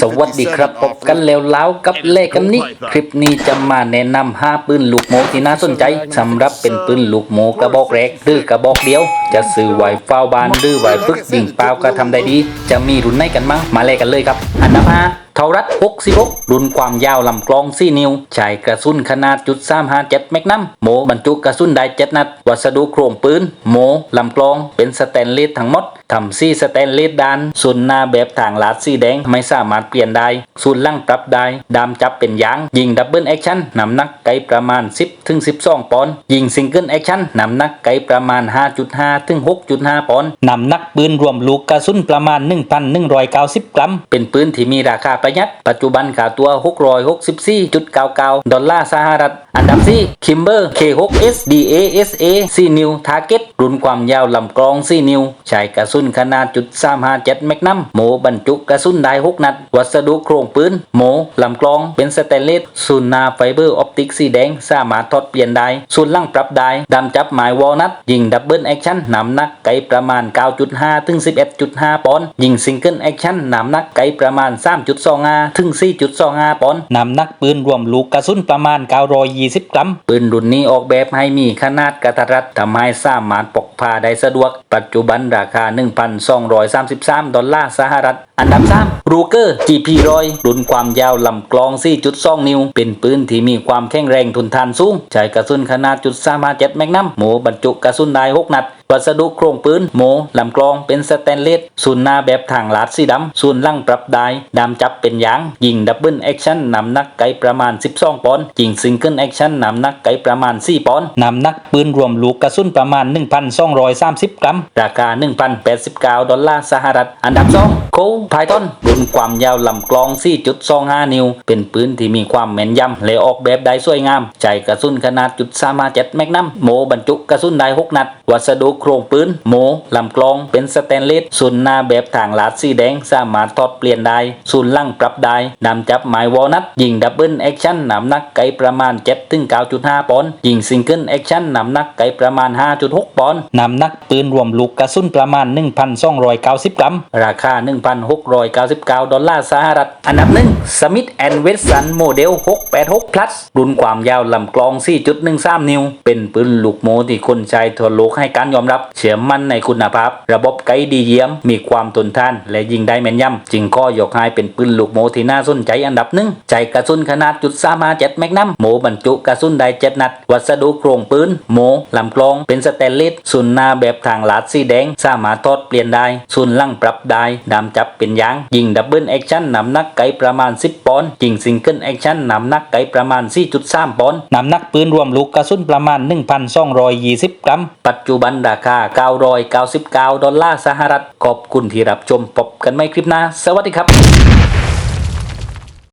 สวัสดีครับพบกันแล้วแล้วกับเลขกันนี้ คลิปนี้จะมาแนะนำห้าปืนลูกโมที่น่าสนใจสำหรับเป็นปืนลูกโมกระบอกแรกหรือกระบอกเดียวจะซื้อไว้เฝ้าบ้านหรือไว้ฝึกยิงเปล่าก็ทำได้ดี จะมีรุ่นไหนกันมั้งมาเลขกันเลยครับ อันดับห้าเทารัด66 รุ่นความยาวลำกลอง 4 นิ้ว ใช้กระสุนขนาดจุด357แมกนัมโมบรรจุกระสุนได้ 7 นัด วัสดุโครงปืน โมลำกลอง เป็นสแตนเลสทั้งหมดทำซี่สแตนเลสด้านส่วนหน้าแบบทางลาดสีแดงไม่สามารถเปลี่ยนได้ส่วนล่างปรับได้ ดามจับเป็นยาง ยิงดับเบิลแอคชั่นน้ำหนักไกลประมาณ 10ถึง12 ปอนด์ยิงซิงเกิลแอคชั่นน้ำหนักไกลประมาณ 5.5ถึง 6.5 ปอนด์นำนักปืนรวมลูกกระสุนประมาณ 1,190 กรัม เป็นปืนที่มีราคาประหยัด ปัจจุบันค่าตัว 664.99 ดอลลาร์สหรัฐ อันดับ4 Kimber K6S DASA 4 นิ้ว Target รุ่นความยาวลำกลอง 4 นิ้ว ใช้กระสุนขนาดจุด357แมกนัมโมบรรจุกระสุนได้ 6 นัด วัสดุโครงปืน โมลำกลอง เป็นสแตนเลสศูนย์หนาไฟเบอร์ออปติกสีแดง สามารถทอดเปลี่ยนได้ส่วนล่างปรับได้ดำจับหมายวอลนัทยิงดับเบิลแอคชั่นน้ำหนักไกลประมาณ 9.5 ถึง 11.5 ปอนด์ยิงซิงเกิลแอคชั่นน้ำหนักไกลประมาณ 3.25 ถึง 4.25 ปอนด์น้ำหนักปืนรวมลูกกระสุนประมาณ 920 กรัม ปืนรุ่นนี้ออกแบบให้มีขนาดกระทัดรัดทำให้สามารถปกพาได้สะดวก ปัจจุบันราคา 1,233 ดอลลาร์สหรัฐ อันดับ 3 รูเกอร์ GP ร้อยรุ่นความยาวลำกลอง 4.2 นิ้ว เป็นปืนที่มีความแข็งแรงทนทานสูง ใช้กระสุนขนาดจุด357แมกนัมโหมบรรจุกระสุนได้ 6 นัด วัสดุโครงปืนโมลำกลองเป็นสแตนเลสส่วนหน้าแบบทางลาดสีดำส่วนล่างปรับได้ดามจับเป็นยาง ยิงดับเบิลแอคชั่นนำหนักไกลประมาณ 12 ปอนด์ยิงซิงเกิลแอคชั่นนำหนักไกลประมาณ 4 ปอนด์นำหนักปืนรวมลูกกระสุนประมาณ 1,230 กรัม ราคา 1,089 ดอลลาร์สหรัฐ อันดับ2 คไพทอนรุ่นความยาวลำกลอง 4.25 นิ้ว เป็นปืนที่มีความแม่นยำและออกแบบได้สวยงามใช้กระสุนขนาดจุด357แมกนัมโมบรรจุกระสุนได้6นัด วัสดุโครงปืนโมลำกลองเป็นสแตนเลสส่วนหน้าแบบทางลาดสีแดงสามารถทอดเปลี่ยนได้ส่วนล่างปรับได้นำจับหมายวอลนัทยิงดับเบิลแอคชั่นน้ำหนักไกลประมาณ7ถึง9.5ปอนด์ยิงซิงเกิลแอคชั่นน้ำหนักไกลประมาณ 5.6 ปอนด์น้ำหนักปืนรวมลูกกระสุนประมาณ 1,290 กรัม ราคา1,699 ดอลลาร์สหรัฐ อันดับหนึ่งสมิธแอนด์เวสสันโมเดล686 plus รุ่นความยาวลำกลอง 4.13 นิ้ว เป็นปืนลูกโมที่คนใช้ทั่วโลกให้การยอมรับ เชื่อมั่นในคุณภาพ ระบบไกด์ดีเยี่ยม มีความทนทาน และยิงได้แม่นยำจึงก็ยกให้เป็นปืนลูกโมที่น่าสนใจอันดับหนึ่งใจกระสุนขนาดจุด357แมกนัมโมบรรจุกระสุนได้7นัด วัสดุโครงปืนโมลำกลอง เป็นสแตนเลสส่วนนาแบบทางลาดสีแดง สามารถทอดเปลี่ยนได้ส่วนลั่งปรับได้ดามจับเป็นยาง ยิงดับเบิลแอคชั่นน้ำหนักไกลประมาณ 10 ปอนด์ยิงซิงเกิลแอคชั่นน้ำหนักไกลประมาณ 4.3 ปอนด์น้ำหนักปืนรวมลูกกระสุนประมาณ 1,220 กรัม ปัจจุบันราคา 999 ดอลลาร์สหรัฐ ขอบคุณที่รับชมพบกันไม่คลิปหน้า สวัสดีครับ